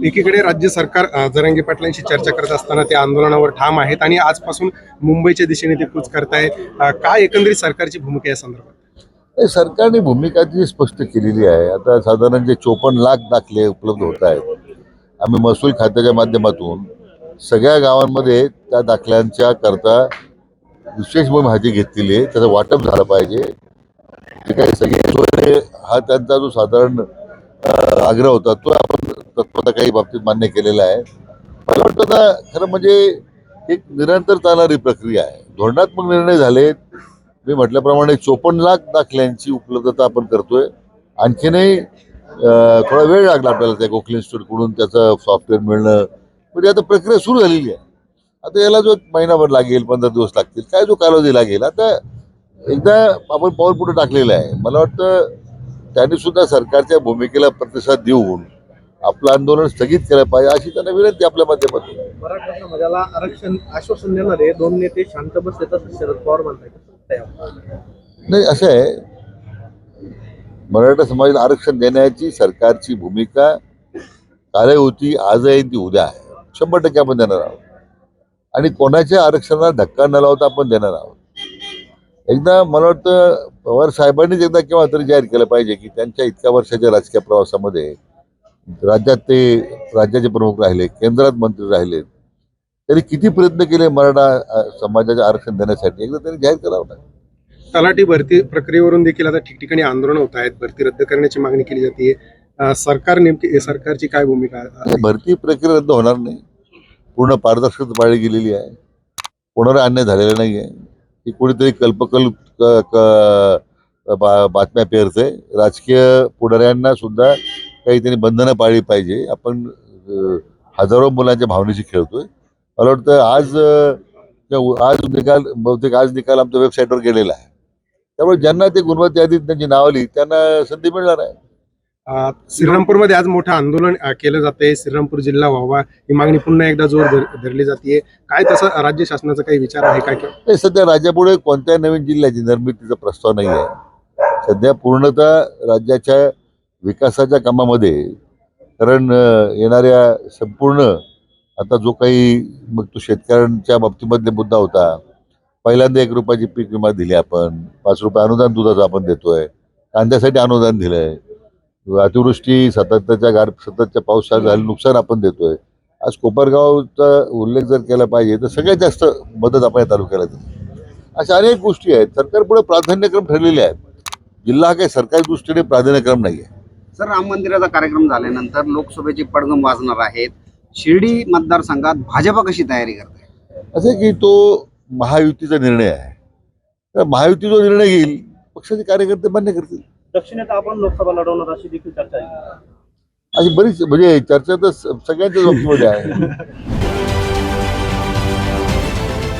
एकीकडे राज्य सरकार जरंगी जरांगे पाटलांशी चर्चा करत असताना ते आंदोलनावर ठाम आहेत आणि आजपासून मुंबईच्या दिशेने ते कूच करतायत. अ, काय एकंदरीत सरकारची भूमिका या संदर्भात? सरकारने भूमिका जी स्पष्ट केलेली आहे आता साधारण जे चोपन्न लाख दाखले उपलब्ध होत आहेत आम्ही महसूल खात्याच्या माध्यमातून सगळ्या गावांमध्ये त्या दाखल्यांच्या करता विशेष मोहीम हाती घेतलेली आहे त्याचं वाटप झालं पाहिजे. जे काही सगळे सोयरे हा त्यांचा जो साधारण आग्रह होता तो आपण तत्परता काही बाबतीत मान्य केलेलं आहे. मला वाटतं ना खरं म्हणजे एक निरंतर चालणारी प्रक्रिया आहे. धोरणात्मक निर्णय झालेत मी म्हटल्याप्रमाणे चोपन्न लाख दाखल्यांची उपलब्धता आपण करतोय. आणखीनही थोडा वेळ लागला आपल्याला त्या गोखले इन्स्टिट्यूटकडून त्याचं सॉफ्टवेअर मिळणं. म्हणजे आता प्रक्रिया सुरू झालेली आहे. आता याला जो एक महिनाभर लागेल पंधरा दिवस लागतील काय जो कालावधी लागेल आता एकदा आपण पाऊल पुढे टाकलेलं आहे. मला वाटतं त्यांनी सुद्धा सरकारच्या भूमिकेला प्रतिसाद देऊन आपलं आंदोलन स्थगित केलं पाहिजे अशी त्यांना विनंती आपल्या माध्यमातून. मराठा समाजाला आरक्षण आश्वासन देणारे दोन नेते शांत बसले तसं शरद पवार म्हणतात नाही असं आहे. मराठा समाजाला आरक्षण देण्याची सरकारची भूमिका काल होती आज आहे ती उद्या आहे. शंभर टक्के आपण देणार आहोत. आणि कोणाच्या आरक्षणाला धक्का न लावता आपण देणार आहोत. एकदा मला वाटतं पवार साहेबांनीच एकदा केव्हा तरी जाहीर केलं पाहिजे की त्यांच्या इतक्या वर्षाच्या राजकीय प्रवासामध्ये राज्यात ते राज्याचे प्रमुख राहिले केंद्रात मंत्री राहिले. त्यांनी किती प्रयत्न केले मराठा समाजाचे आरक्षण देण्यासाठी? एकदा त्यांनी जाहीर करावं ना तलाठी भरती प्रक्रियेवरून देखील आता ठिकठिकाणी आंदोलन होत आहेत. भरती रद्द करण्याची मागणी केली जाते. सरकार नेमकी सरकारची काय भूमिका? आहे? भरती प्रक्रिया रद्द होणार नाही. पूर्ण पारदर्शकता पाळली गेलेली आहे. कोणाला अन्याय झालेला नाही आहे की कोणीतरी कल्पकल क- क- बा- बातम्या पेरते राजकीय पुढाऱ्यांना सुद्धा काही त्यांनी बंधनं पाळली पाहिजे. आपण हजारो मुलांच्या भावनेशी खेळतोय. मला वाटतं आज आज निकाल बहुतेक आज निकाल आमच्या वेबसाईटवर गेलेला आहे. त्यामुळे ज्यांना ते गुणवत्ता यादीत त्यांची नाव आली त्यांना संधी मिळणार आहे. श्रीरामपूरमध्ये आज मोठं आंदोलन केलं जाते श्रीरामपूर जिल्हा व्हावा ही मागणी पुन्हा एकदा जोर धर- धरली जाते काय तसं राज्य शासनाचा काही विचार आहे का? किंवा नाही सध्या राज्यापुढे कोणत्याही नवीन जिल्ह्याची निर्मितीचा प्रस्ताव नाही आहे सध्या पूर्णतः राज्याच्या विकासाच्या कामामध्ये कारण येणाऱ्या संपूर्ण आता जो काही मग तो शेतकऱ्यांच्या बाबतीमधले मुद्दा होता पहिल्यांदा एक रुपयाची पीक विमा दिली आपण पाच रुपये अनुदान दुधाचं आपण देतोय कांद्यासाठी अनुदान दिलंय अतिवृष्टी सततच्या गार सततच्या पावसात झाले नुकसान आपण देतोय. आज कोपरगावचा उल्लेख जर केला पाहिजे तर सगळ्यात जास्त मदत आपण या तालुक्याला देतो अशा अनेक गोष्टी आहेत. सरकारपुढे प्राधान्यक्रम ठरलेले आहेत. जिल्हा काही सरकारी दृष्टीने प्राधान्यक्रम नाही आहे सर राम मंदिराचा कार्यक्रम झाल्यानंतर लोकसभेची पडगम वाजणार आहेत शिर्डी मतदारसंघात भाजपा कशी तयारी करते? असं की तो महायुतीचा निर्णय आहे. तर महायुती जो निर्णय घेईल पक्षाचे कार्यकर्ते मान्य करतील. दक्षिणेत आपण लोकसभा लढवणार अशी देखील चर्चा आहे. अशी बरीच म्हणजे चर्चा तर स- सगळ्यांच्याच बाबतीमध्ये आहे.